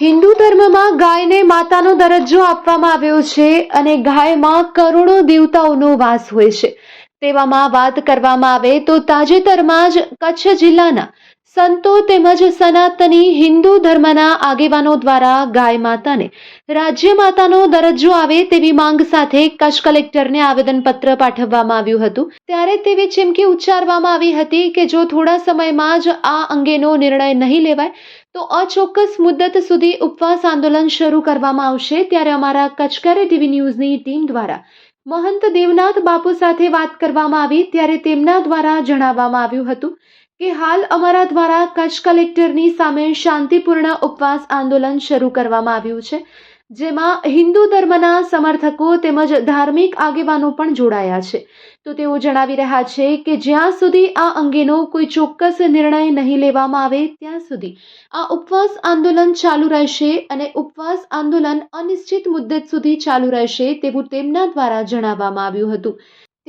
હિન્દુ ધર્મમાં ગાયને માતાનો દરજ્જો આપવામાં આવ્યો છે અને ગાયમાં કરોડો દેવતાઓનો વાસ હોય છે. તેવામાં વાત કરવામાં આવે તો તાજેતરમાં જ કચ્છ જિલ્લાના સંતો તેમજ સનાતની હિન્દુ ધર્મના આગેવાનો દ્વારા ગાય માતાને રાજ્ય માતાનો દરજ્જો આવે તેવી માંગ સાથે કચ્છ કલેક્ટરને આવેદનપત્ર પાઠવવામાં આવ્યું હતું. ત્યારે તેવી ચીમકી ઉચ્ચારવામાં આવી હતી કે જો થોડા સમયમાં જ આ અંગેનો નિર્ણય નહીં લેવાય તો અચોક્કસ મુદ્દત સુધી ઉપવાસ આંદોલન શરૂ કરવામાં આવશે ત્યારે અમારા કચકરે ટીવી ન્યૂઝની ટીમ દ્વારા મહંત દેવનાથ બાપુ સાથે વાત કરવામાં આવી ત્યારે તેમના દ્વારા જણાવવામાં આવ્યું હતું કે હાલ અમારા દ્વારા કચ્છ કલેક્ટરની સામે શાંતિપૂર્ણ ઉપવાસ આંદોલન શરૂ કરવામાં આવ્યું છે. જેમાં હિન્દુ ધર્મના સમર્થકો તેમજ ધાર્મિક આગેવાનો પણ જોડાયા છે. તો તેઓ જણાવી રહ્યા છે કે જ્યાં સુધી આ અંગેનો કોઈ ચોક્કસ નિર્ણય નહીં લેવામાં આવે ત્યાં સુધી આ ઉપવાસ આંદોલન ચાલુ રહેશે અને ઉપવાસ આંદોલન અનિશ્ચિત મુદ્દત સુધી ચાલુ રહેશે તેવું તેમના દ્વારા જણાવવામાં આવ્યું હતું.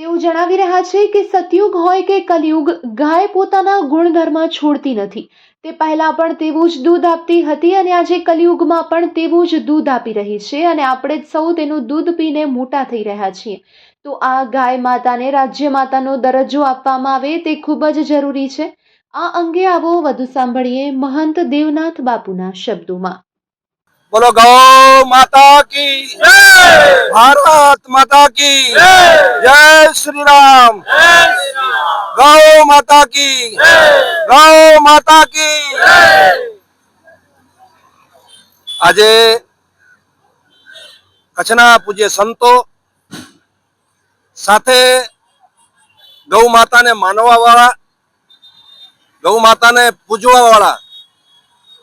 તેઓ જણાવી રહ્યા છે કે સતયુગ હોય કે કલયુગ, ગાય પોતાના ગુણધર્મ છોડતી નથી. તે પહેલા પણ તેવું જ દૂધ આપતી હતી અને આજે કલયુગમાં પણ તેવું જ દૂધ આપી રહી છે અને આપણે સૌ તેનું દૂધ પીને મોટા થઈ રહ્યા છીએ. તો આ ગાય માતાને રાજ્ય માતાનો દરજ્જો આપવામાં આવે તે ખૂબ જ જરૂરી છે. આ અંગે આવો વધુ સાંભળીએ મહંત દેવનાથ બાપુના શબ્દોમાં. બોલો ગૌ માતા કી ભારત માતા કી જય! શ્રી રામ ગૌ માતા કી ગૌ માતા કી આજે કચ્છના પૂજ્ય સંતો સાથે ગૌ માતાને માનવા વાળા ગૌ માતાને પૂજવા વાળા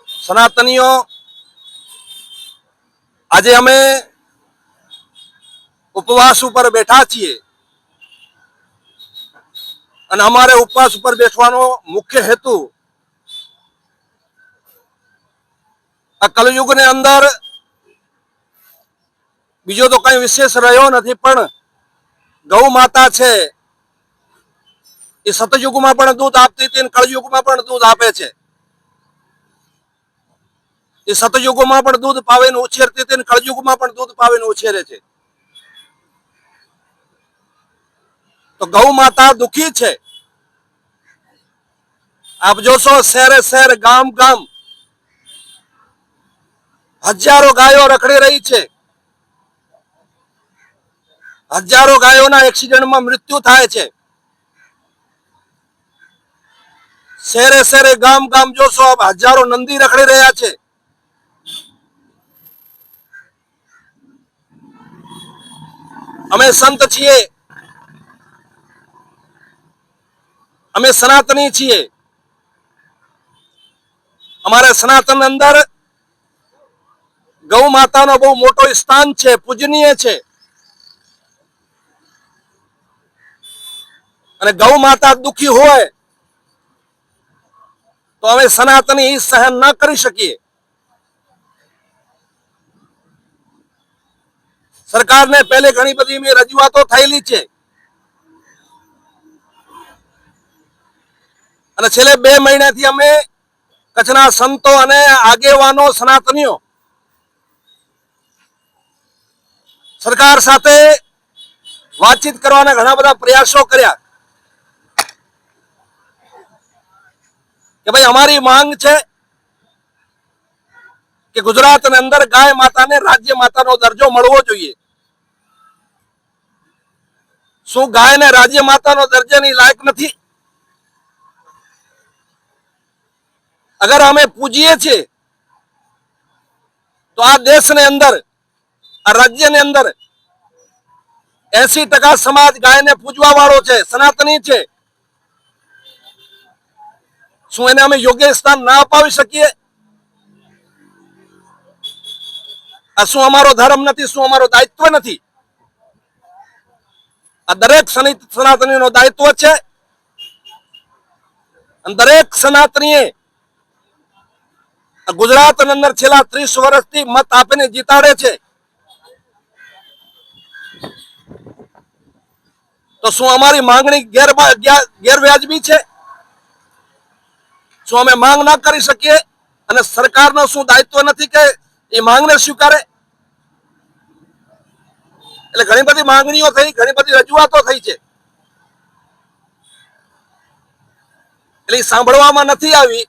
સનાતનીઓ આજે અમે ઉપવાસ ઉપર બેઠા છીએ. અને અમારે ઉપવાસ ઉપર બેઠવાનો મુખ્ય હેતુ આ કલયુગની અંદર બીજો તો કઈ વિશેષ રહ્યો નથી, પણ ગૌ માતા છે. એ સતયુગમાં પણ દૂધ આપતી હતી કળયુગમાં પણ દૂધ આપે છે. એ સતયુગોમાં પણ દૂધ પાવે ઉછેરતી હતી કળયુગમાં પણ દૂધ પાવે ઉછેરે છે. તો ગૌ માતા દુખી છે. આપ જોશો શહેરે શહેર ગામ ગામ. હજારો ગાયો રખડી રહી છે. હજારો ગાયોના એક્સિડન્ટમાં મૃત્યુ થાય છે. શહેરે શહેરે ગામ ગામ જોશો હજારો નંદી રખડી રહ્યા છે. અમે સંત છીએ. અમે સનાતની છીએ. અમારે સનાતન અંદર ગૌ માતાનો બહુ મોટો સ્થાન છે, પૂજનીય છે. અને ગૌ માતા દુખી હોય તો અમે સનાતની સહન ન કરી શકીએ. સરકારને પહેલે ઘણી બધી રજૂઆતો થયેલી છે. અને છેલ્લે બે મહિનાથી અમે કચ્છના સંતો અને આગેવાનો સનાતનીઓ સરકાર સાથે વાતચીત કરવાના ઘણા બધા પ્રયાસો કર્યા કે ભાઈ અમારી માંગ છે કે ગુજરાતની અંદર ગાય માતાને રાજ્ય માતાનો દરજ્જો મળવો જોઈએ. શું ગાયને રાજ્ય માતાનો દરજ્જાની લાયક નથી? અગર અમે પૂજીએ છીએ તો આ દેશની અંદર, આ રાજ્યની અંદર એસી ટકા સમાજ ગાયને પૂજવા વાળો છે, સનાતની છે. શું એને અમે યોગ્ય સ્થાન ના અપાવી શકીએ? આ શું અમારો ધર્મ નથી, શું અમારો દાયિત્વ નથી? આ દરેક સનાતની નો દાયિત્વ છે. દરેક સનાતનીએ ગુજરાત અંદર છેલ્લા ત્રીસ વર્ષથી મત આપીને જીતાડે છે. તો શું અમારી માંગણી ગેર, ગેરવ્યાજબી છે? શું અમે માંગ ના કરી શકીએ? અને સરકારનો શું દાયિત્વ નથી કે એ માંગને સ્વીકારે? એટલે ઘણી બધી માંગણીઓ થઈ, ઘણી બધી રજૂઆતો થઈ છે. એટલે સાંભળવામાં નથી આવી.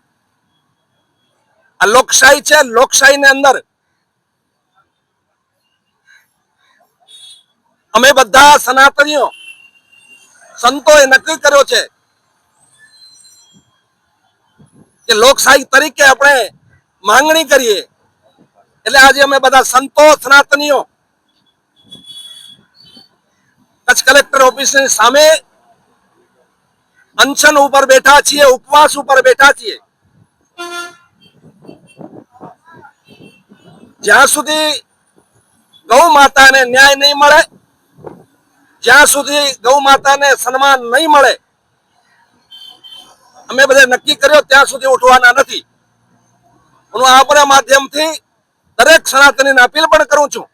આ લોકશાહી છે લોકશાહી અંદર અમે બધા સનાતનીઓ સંતોએ નક્કી કર્યો છે કે લોકશાહી તરીકે આપણે માંગણી કરીએ. એટલે આજે અમે બધા સંતો, સનાતનીઓ કચ્છ કલેક્ટર ઓફિસની સામે અનશન ઉપર બેઠા છીએ, ઉપવાસ ઉપર બેઠા છીએ. જ્યાં સુધી ગૌ માતાને ન્યાય નહીં મળે, જ્યાં સુધી ગૌ માતાને સન્માન નહીં મળે, અમે બધા નક્કી કર્યો ત્યાં સુધી ઉઠવાના નથી. હું આપણા માધ્યમથી દરેક સનાતનીને અપીલ પણ કરું છું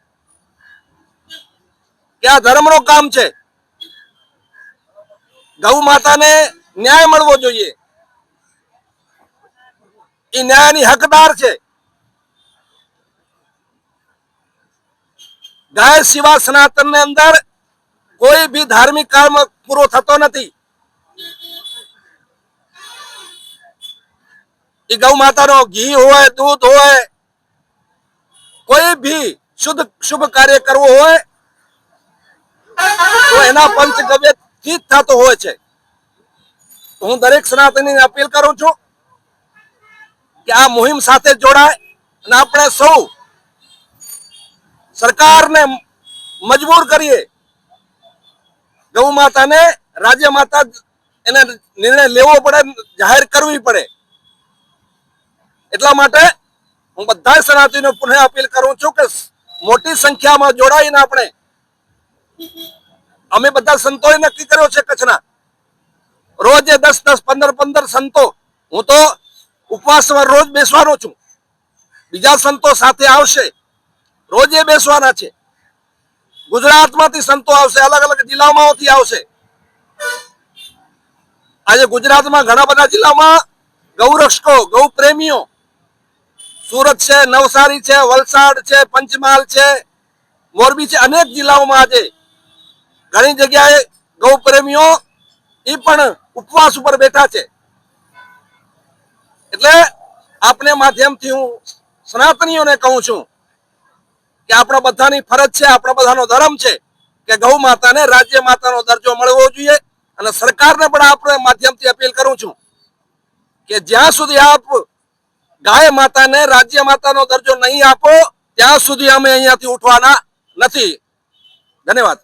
કે આ કામ છે. ગૌ માતાને ન્યાય મળવો જોઈએ. એ ન્યાયની હકદાર છે. ગાય સિવા સનાતનની અંદર કોઈ બી ધાર્મિક કર્મ પૂરો થતો નથી. એ ગૌ માતાનો ઘી હોય, દૂધ હોય, કોઈ ભી શુદ્ધ, શુભ કાર્ય કરવો હોય તો એના પંચગવ્યથી જ થતો હોય છે. હું દરેક સનાતનીને અપીલ કરું છું કે આ મુહિમ સાથે જોડાય અને આપણે સૌ સરકારને મજબૂર કરીએ. ગૌ માતાને, રાજ્ય માતા એને નિર્ણય લેવો પડે, જાહેર કરવી પડે. એટલા માટે હું બધા સનાતનીને પુનઃ અપીલ કરું છું કે મોટી સંખ્યામાં જોડાઈને આપણે અમે બધા સંતોએ નક્કી કર્યો છે કચ્છના. રોજે દસ દસ, પંદર પંદર સંતો. હું તો ઉપવાસમાં રોજ બેસવાનો છું. બીજા સંતો સાથે આવશે. રોજે બેસવાના છે. ગુજરાતમાંથી સંતો આવશે, અલગ અલગ જિલ્લાઓમાંથી આવશે. આજે ગુજરાતમાં ઘણા બધા જિલ્લામાં ગૌરક્ષકો ગૌ પ્રેમીઓ સુરત છે, નવસારી છે, વલસાડ છે, પંચમહાલ છે, મોરબી છે, અનેક જિલ્લાઓમાં આજે ઘણી જગ્યાએ ગૌ પ્રેમીઓ એ પણ ઉપવાસ ઉપર બેઠા છે. એટલે આપને માધ્યમથી હું સનાતનીઓને કહું છું કે આપણા બધાની ફરજ છે, આપણા બધાનો ધર્મ છે કે ગૌ માતાને રાજ્ય માતાનો દરજ્જો મળવો જોઈએ અને સરકારને પણ આપણે માધ્યમથી અપીલ કરું છું કે જ્યાં સુધી આપ ગાય માતાને રાજ્ય માતાનો દરજ્જો નહીં આપો, ત્યાં સુધી અમે અહીંયાથી ઉઠવાના નથી. ધન્યવાદ.